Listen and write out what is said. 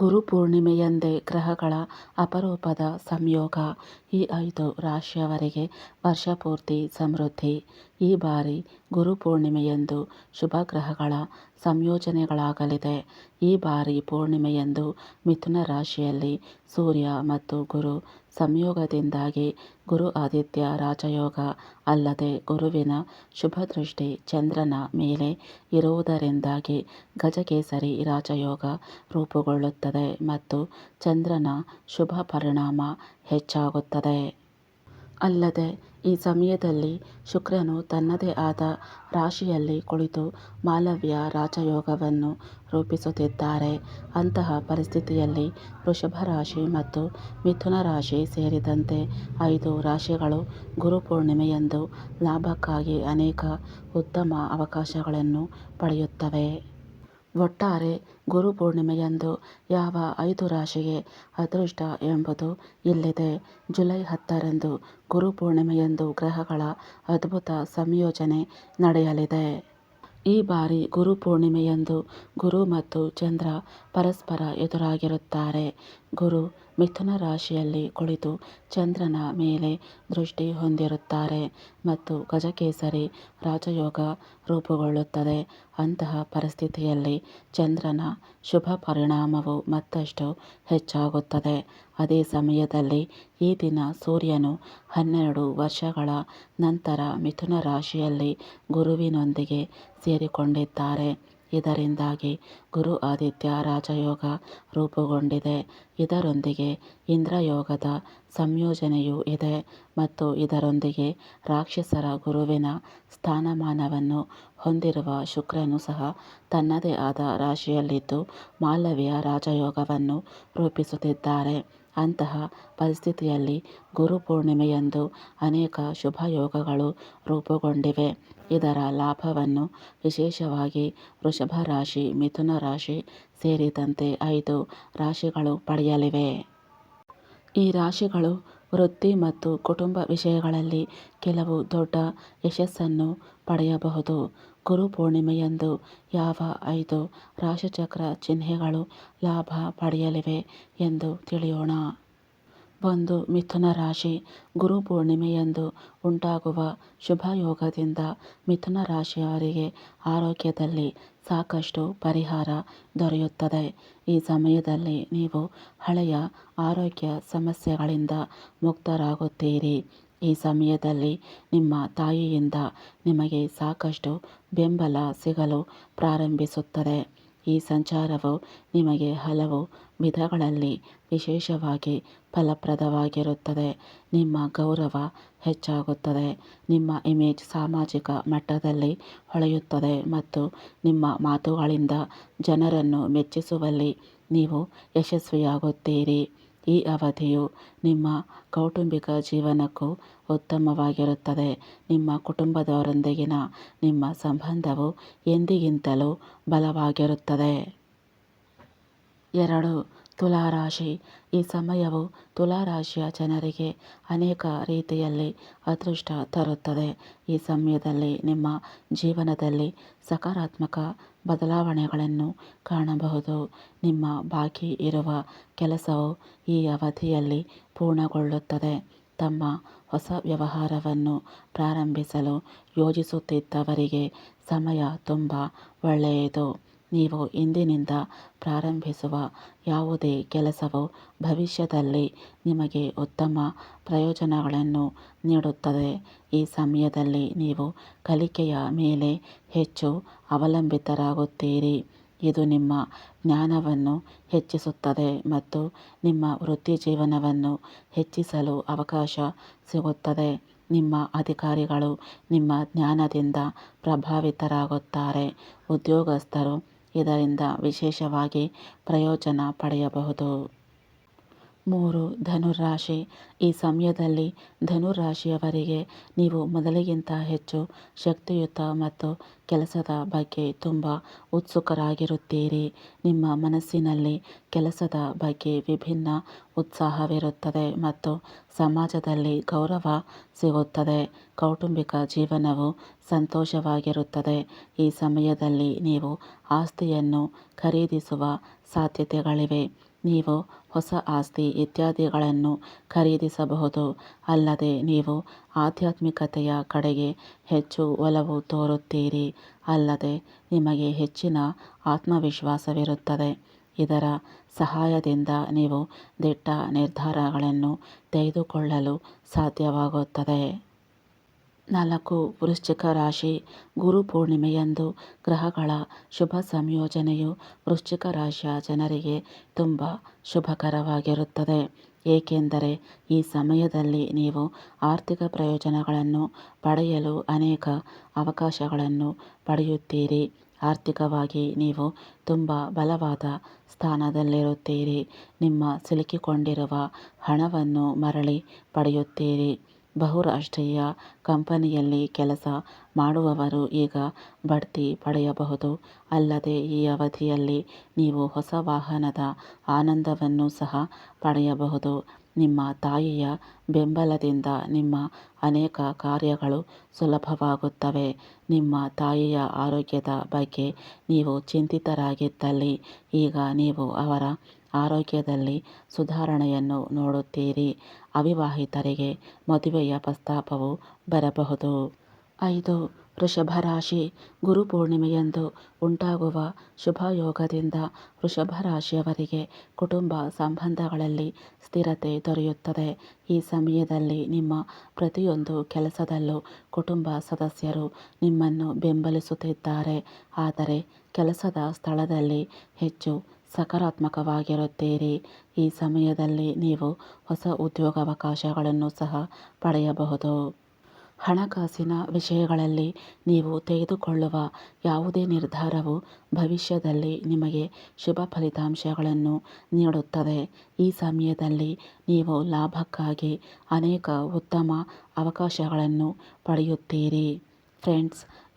ಗುರುಪೂರ್ಣಿಮೆಯಂದೇ ಗ್ರಹಗಳ ಅಪರೂಪದ ಸಂಯೋಗ. ಈ ಐದು ರಾಶಿಯವರಿಗೆ ವರ್ಷಪೂರ್ತಿ ಸಮೃದ್ಧಿ. ಈ ಬಾರಿ ಗುರು ಪೂರ್ಣಿಮೆಯೆಂದು ಶುಭ ಗ್ರಹಗಳ ಸಂಯೋಜನೆಗಳಾಗಲಿದೆ. ಈ ಬಾರಿ ಪೂರ್ಣಿಮೆಯಂದು ಮಿಥುನ ರಾಶಿಯಲ್ಲಿ ಸೂರ್ಯ ಮತ್ತು ಗುರು ಸಂಯೋಗದಿಂದಾಗಿ ಗುರು ಆದಿತ್ಯ ರಾಜಯೋಗ ಅಲ್ಲದೆ ಗುರುವಿನ ಶುಭದೃಷ್ಟಿ ಚಂದ್ರನ ಮೇಲೆ ಇರುವುದರಿಂದಾಗಿ ಗಜಕೇಸರಿ ರಾಜಯೋಗ ರೂಪುಗೊಳ್ಳುತ್ತದೆ ಮತ್ತು ಚಂದ್ರನ ಶುಭ ಪರಿಣಾಮ ಹೆಚ್ಚಾಗುತ್ತದೆ. ಅಲ್ಲದೆ ಈ ಸಮಯದಲ್ಲಿ ಶುಕ್ರನು ತನ್ನದೇ ಆದ ರಾಶಿಯಲ್ಲಿ ಕುಳಿತು ಮಾಲವ್ಯ ರಾಜಯೋಗವನ್ನು ರೂಪಿಸುತ್ತಿದ್ದಾರೆ. ಅಂತಹ ಪರಿಸ್ಥಿತಿಯಲ್ಲಿ ವೃಷಭ ರಾಶಿ ಮತ್ತು ಮಿಥುನ ರಾಶಿ ಸೇರಿದಂತೆ ಐದು ರಾಶಿಗಳು ಗುರುಪೂರ್ಣಿಮೆಯಂದು ಲಾಭಕ್ಕಾಗಿ ಅನೇಕ ಉತ್ತಮ ಅವಕಾಶಗಳನ್ನು ಪಡೆಯುತ್ತವೆ. ಒಟ್ಟಾರೆ ಗುರುಪೂರ್ಣಿಮೆಯಂದು ಯಾವ ಐದು ರಾಶಿಗೆ ಅದೃಷ್ಟ ಎಂಬುದು ಇಲ್ಲಿದೆ. ಜುಲೈ ಹತ್ತರಂದು ಗುರುಪೂರ್ಣಿಮೆಯಂದು ಗ್ರಹಗಳ ಅದ್ಭುತ ಸಂಯೋಜನೆ ನಡೆಯಲಿದೆ. ಈ ಬಾರಿ ಗುರುಪೂರ್ಣಿಮೆಯಂದು ಗುರು ಮತ್ತು ಚಂದ್ರ ಪರಸ್ಪರ ಎದುರಾಗಿರುತ್ತಾರೆ. ಗುರು ಮಿಥುನ ರಾಶಿಯಲ್ಲಿ ಕುಳಿತು ಚಂದ್ರನ ಮೇಲೆ ದೃಷ್ಟಿ ಹೊಂದಿರುತ್ತಾರೆ ಮತ್ತು ಗಜಕೇಸರಿ ರಾಜಯೋಗ ರೂಪುಗೊಳ್ಳುತ್ತದೆ. ಅಂತಹ ಪರಿಸ್ಥಿತಿಯಲ್ಲಿ ಚಂದ್ರನ ಶುಭ ಪರಿಣಾಮವು ಮತ್ತಷ್ಟು ಹೆಚ್ಚಾಗುತ್ತದೆ. ಅದೇ ಸಮಯದಲ್ಲಿ ಈ ದಿನ ಸೂರ್ಯನು ಹನ್ನೆರಡು ವರ್ಷಗಳ ನಂತರ ಮಿಥುನ ರಾಶಿಯಲ್ಲಿ ಗುರುವಿನೊಂದಿಗೆ ಸೇರಿಕೊಂಡಿದ್ದಾರೆ. ಇದರಿಂದಾಗಿ ಗುರು ಆದಿತ್ಯ ರಾಜಯೋಗ ರೂಪುಗೊಂಡಿದೆ. ಇದರೊಂದಿಗೆ ಇಂದ್ರಯೋಗದ ಸಂಯೋಜನೆಯೂ ಇದೆ ಮತ್ತು ಇದರೊಂದಿಗೆ ರಾಕ್ಷಸರ ಗುರುವಿನ ಸ್ಥಾನಮಾನವನ್ನು ಹೊಂದಿರುವ ಶುಕ್ರನು ಸಹ ತನ್ನದೇ ಆದ ರಾಶಿಯಲ್ಲಿದ್ದು ಮಾಲವ್ಯ ರಾಜಯೋಗವನ್ನು ರೂಪಿಸುತ್ತಿದ್ದಾರೆ. ಅಂತಹ ಪರಿಸ್ಥಿತಿಯಲ್ಲಿ ಗುರುಪೂರ್ಣಿಮೆಯಂದು ಅನೇಕ ಶುಭಯೋಗಗಳು ರೂಪುಗೊಂಡಿವೆ. ಇದರ ಲಾಭವನ್ನು ವಿಶೇಷವಾಗಿ ವೃಷಭ ರಾಶಿ, ಮಿಥುನ ರಾಶಿ ಸೇರಿದಂತೆ ಐದು ರಾಶಿಗಳು ಪಡೆಯಲಿವೆ. ಈ ರಾಶಿಗಳು ವೃತ್ತಿ ಮತ್ತು ಕುಟುಂಬ ವಿಷಯಗಳಲ್ಲಿ ಕೆಲವು ದೊಡ್ಡ ಯಶಸ್ಸನ್ನು ಪಡೆಯಬಹುದು. ಗುರುಪೂರ್ಣಿಮೆಯಂದು ಯಾವ ಐದು ರಾಶಿಚಕ್ರ ಚಿಹ್ನೆಗಳು ಲಾಭ ಪಡೆಯಲಿವೆ ಎಂದು ತಿಳಿಯೋಣ. ಒಂದು ಮಿಥುನ ರಾಶಿ. ಗುರುಪೂರ್ಣಿಮೆಯಂದು ಉಂಟಾಗುವ ಶುಭಯೋಗದಿಂದ ಮಿಥುನ ರಾಶಿಯವರಿಗೆ ಆರೋಗ್ಯದಲ್ಲಿ ಸಾಕಷ್ಟು ಪರಿಹಾರ ದೊರೆಯುತ್ತದೆ. ಈ ಸಮಯದಲ್ಲಿ ನೀವು ಹಳೆಯ ಆರೋಗ್ಯ ಸಮಸ್ಯೆಗಳಿಂದ ಮುಕ್ತರಾಗುತ್ತೀರಿ. ಈ ಸಮಯದಲ್ಲಿ ನಿಮ್ಮ ತಾಯಿಯಿಂದ ನಿಮಗೆ ಸಾಕಷ್ಟು ಬೆಂಬಲ ಸಿಗಲು ಪ್ರಾರಂಭಿಸುತ್ತದೆ. ಈ ಸಂಚಾರವು ನಿಮಗೆ ಹಲವು ವಿಧಗಳಲ್ಲಿ ವಿಶೇಷವಾಗಿ ಫಲಪ್ರದವಾಗಿರುತ್ತದೆ. ನಿಮ್ಮ ಗೌರವ ಹೆಚ್ಚಾಗುತ್ತದೆ, ನಿಮ್ಮ ಇಮೇಜ್ ಸಾಮಾಜಿಕ ಮಟ್ಟದಲ್ಲಿ ಹೊಳೆಯುತ್ತದೆ ಮತ್ತು ನಿಮ್ಮ ಮಾತುಗಳಿಂದ ಜನರನ್ನು ಮೆಚ್ಚಿಸುವಲ್ಲಿ ನೀವು ಯಶಸ್ವಿಯಾಗುತ್ತೀರಿ. ಈ ಅವಧಿಯು ನಿಮ್ಮ ಕೌಟುಂಬಿಕ ಜೀವನಕ್ಕೂ ಉತ್ತಮವಾಗಿರುತ್ತದೆ. ನಿಮ್ಮ ಕುಟುಂಬದವರೊಂದಿಗಿನ ನಿಮ್ಮ ಸಂಬಂಧವು ಎಂದಿಗಿಂತಲೂ ಬಲವಾಗಿರುತ್ತದೆ. ಎರಡು ತುಲಾ ರಾಶಿ. ಈ ಸಮಯವು ತುಲಾ ರಾಶಿಯ ಜನರಿಗೆ ಅನೇಕ ರೀತಿಯಲ್ಲಿ ಅದೃಷ್ಟ ತರುತ್ತದೆ. ಈ ಸಮಯದಲ್ಲಿ ನಿಮ್ಮ ಜೀವನದಲ್ಲಿ ಸಕಾರಾತ್ಮಕ ಬದಲಾವಣೆಗಳನ್ನು ಕಾಣಬಹುದು. ನಿಮ್ಮ ಬಾಕಿ ಇರುವ ಕೆಲಸವು ಈ ಅವಧಿಯಲ್ಲಿ ಪೂರ್ಣಗೊಳ್ಳುತ್ತದೆ. ತಮ್ಮ ಹೊಸ ವ್ಯವಹಾರವನ್ನು ಪ್ರಾರಂಭಿಸಲು ಯೋಜಿಸುತ್ತಿದ್ದವರಿಗೆ ಸಮಯ ತುಂಬ ಒಳ್ಳೆಯದು. ನೀವು ಇಂದಿನಿಂದ ಪ್ರಾರಂಭಿಸುವ ಯಾವುದೇ ಕೆಲಸವು ಭವಿಷ್ಯದಲ್ಲಿ ನಿಮಗೆ ಉತ್ತಮ ಪ್ರಯೋಜನಗಳನ್ನು ನೀಡುತ್ತದೆ. ಈ ಸಮಯದಲ್ಲಿ ನೀವು ಕಲಿಕೆಯ ಮೇಲೆ ಹೆಚ್ಚು ಅವಲಂಬಿತರಾಗುತ್ತೀರಿ. ಇದು ನಿಮ್ಮ ಜ್ಞಾನವನ್ನು ಹೆಚ್ಚಿಸುತ್ತದೆ ಮತ್ತು ನಿಮ್ಮ ವೃತ್ತಿಜೀವನವನ್ನು ಹೆಚ್ಚಿಸಲು ಅವಕಾಶ ಸಿಗುತ್ತದೆ. ನಿಮ್ಮ ಅಧಿಕಾರಿಗಳು ನಿಮ್ಮ ಜ್ಞಾನದಿಂದ ಪ್ರಭಾವಿತರಾಗುತ್ತಾರೆ. ಉದ್ಯೋಗಸ್ಥರು ಇದರಿಂದ ವಿಶೇಷವಾಗಿ ಪ್ರಯೋಜನ ಪಡೆಯಬಹುದು. ಮೂರು ಧನುರಾಶಿ. ಈ ಸಮಯದಲ್ಲಿ ಧನುರಾಶಿಯವರಿಗೆ ನೀವು ಮೊದಲಿಗಿಂತ ಹೆಚ್ಚು ಶಕ್ತಿಯುತ ಮತ್ತು ಕೆಲಸದ ಬಗ್ಗೆ ತುಂಬ ಉತ್ಸುಕರಾಗಿರುತ್ತೀರಿ. ನಿಮ್ಮ ಮನಸ್ಸಿನಲ್ಲಿ ಕೆಲಸದ ಬಗ್ಗೆ ವಿಭಿನ್ನ ಉತ್ಸಾಹವಿರುತ್ತದೆ ಮತ್ತು ಸಮಾಜದಲ್ಲಿ ಗೌರವ ಸಿಗುತ್ತದೆ. ಕೌಟುಂಬಿಕ ಜೀವನವು ಸಂತೋಷವಾಗಿರುತ್ತದೆ. ಈ ಸಮಯದಲ್ಲಿ ನೀವು ಆಸ್ತಿಯನ್ನು ಖರೀದಿಸುವ ಸಾಧ್ಯತೆಗಳಿವೆ. ನೀವು ಹೊಸ ಆಸ್ತಿ ಇತ್ಯಾದಿಗಳನ್ನು ಖರೀದಿಸಬಹುದು. ಅಲ್ಲದೆ ನೀವು ಆಧ್ಯಾತ್ಮಿಕತೆಯ ಕಡೆಗೆ ಹೆಚ್ಚು ಒಲವು ತೋರುತ್ತೀರಿ. ಅಲ್ಲದೆ ನಿಮಗೆ ಹೆಚ್ಚಿನ ಆತ್ಮವಿಶ್ವಾಸವಿರುತ್ತದೆ. ಇದರ ಸಹಾಯದಿಂದ ನೀವು ದಿಟ್ಟ ನಿರ್ಧಾರಗಳನ್ನು ತೆಗೆದುಕೊಳ್ಳಲು ಸಾಧ್ಯವಾಗುತ್ತದೆ. ನಾಲ್ಕು ವೃಶ್ಚಿಕ ರಾಶಿ ಗುರು ಪೂರ್ಣಿಮೆಯಂದು ಗ್ರಹಗಳ ಶುಭ ಸಂಯೋಜನೆಯು ವೃಶ್ಚಿಕ ರಾಶಿಯ ಜನರಿಗೆ ತುಂಬ ಶುಭಕರವಾಗಿರುತ್ತದೆ. ಏಕೆಂದರೆ ಈ ಸಮಯದಲ್ಲಿ ನೀವು ಆರ್ಥಿಕ ಪ್ರಯೋಜನಗಳನ್ನು ಪಡೆಯಲು ಅನೇಕ ಅವಕಾಶಗಳನ್ನು ಪಡೆಯುತ್ತೀರಿ. ಆರ್ಥಿಕವಾಗಿ ನೀವು ತುಂಬ ಬಲವಾದ ಸ್ಥಾನದಲ್ಲಿರುತ್ತೀರಿ. ನಿಮ್ಮ ಸಿಲುಕಿಕೊಂಡಿರುವ ಹಣವನ್ನು ಮರಳಿ ಪಡೆಯುತ್ತೀರಿ. ಬಹುರಾಷ್ಟ್ರೀಯ ಕಂಪನಿಯಲ್ಲಿ ಕೆಲಸ ಮಾಡುವವರು ಈಗ ಬಡ್ತಿ ಪಡೆಯಬಹುದು. ಅಲ್ಲದೆ ಈ ಅವಧಿಯಲ್ಲಿ ನೀವು ಹೊಸ ವಾಹನದ ಆನಂದವನ್ನು ಸಹ ಪಡೆಯಬಹುದು. ನಿಮ್ಮ ತಾಯಿಯ ಬೆಂಬಲದಿಂದ ನಿಮ್ಮ ಅನೇಕ ಕಾರ್ಯಗಳು ಸುಲಭವಾಗುತ್ತವೆ. ನಿಮ್ಮ ತಾಯಿಯ ಆರೋಗ್ಯದ ಬಗ್ಗೆ ನೀವು ಚಿಂತಿತರಾಗಿದ್ದಲ್ಲಿ ಈಗ ನೀವು ಅವರ ಆರೋಗ್ಯದಲ್ಲಿ ಸುಧಾರಣೆಯನ್ನು ನೋಡುತ್ತೀರಿ. ಅವಿವಾಹಿತರಿಗೆ ಮದುವೆಯ ಪ್ರಸ್ತಾಪವು ಬರಬಹುದು. ಐದು ವೃಷಭ ರಾಶಿ ಗುರು ಪೂರ್ಣಿಮೆಯಂದು ಉಂಟಾಗುವ ಶುಭಯೋಗದಿಂದ ವೃಷಭ ರಾಶಿಯವರಿಗೆ ಕುಟುಂಬ ಸಂಬಂಧಗಳಲ್ಲಿ ಸ್ಥಿರತೆ ದೊರೆಯುತ್ತದೆ. ಈ ಸಮಯದಲ್ಲಿ ನಿಮ್ಮ ಪ್ರತಿಯೊಂದು ಕೆಲಸದಲ್ಲೂ ಕುಟುಂಬ ಸದಸ್ಯರು ನಿಮ್ಮನ್ನು ಬೆಂಬಲಿಸುತ್ತಿದ್ದಾರೆ. ಆದರೆ ಕೆಲಸದ ಸ್ಥಳದಲ್ಲಿ ಹೆಚ್ಚು ಸಕಾರಾತ್ಮಕವಾಗಿರುತ್ತೀರಿ. ಈ ಸಮಯದಲ್ಲಿ ನೀವು ಹೊಸ ಉದ್ಯೋಗಾವಕಾಶಗಳನ್ನು ಸಹ ಪಡೆಯಬಹುದು. ಹಣಕಾಸಿನ ವಿಷಯಗಳಲ್ಲಿ ನೀವು ತೆಗೆದುಕೊಳ್ಳುವ ಯಾವುದೇ ನಿರ್ಧಾರವು ಭವಿಷ್ಯದಲ್ಲಿ ನಿಮಗೆ ಶುಭ ಫಲಿತಾಂಶಗಳನ್ನು ನೀಡುತ್ತದೆ. ಈ ಸಮಯದಲ್ಲಿ ನೀವು ಲಾಭಕ್ಕಾಗಿ ಅನೇಕ ಉತ್ತಮ ಅವಕಾಶಗಳನ್ನು ಪಡೆಯುತ್ತೀರಿ. ಫ್ರೆಂಡ್ಸ್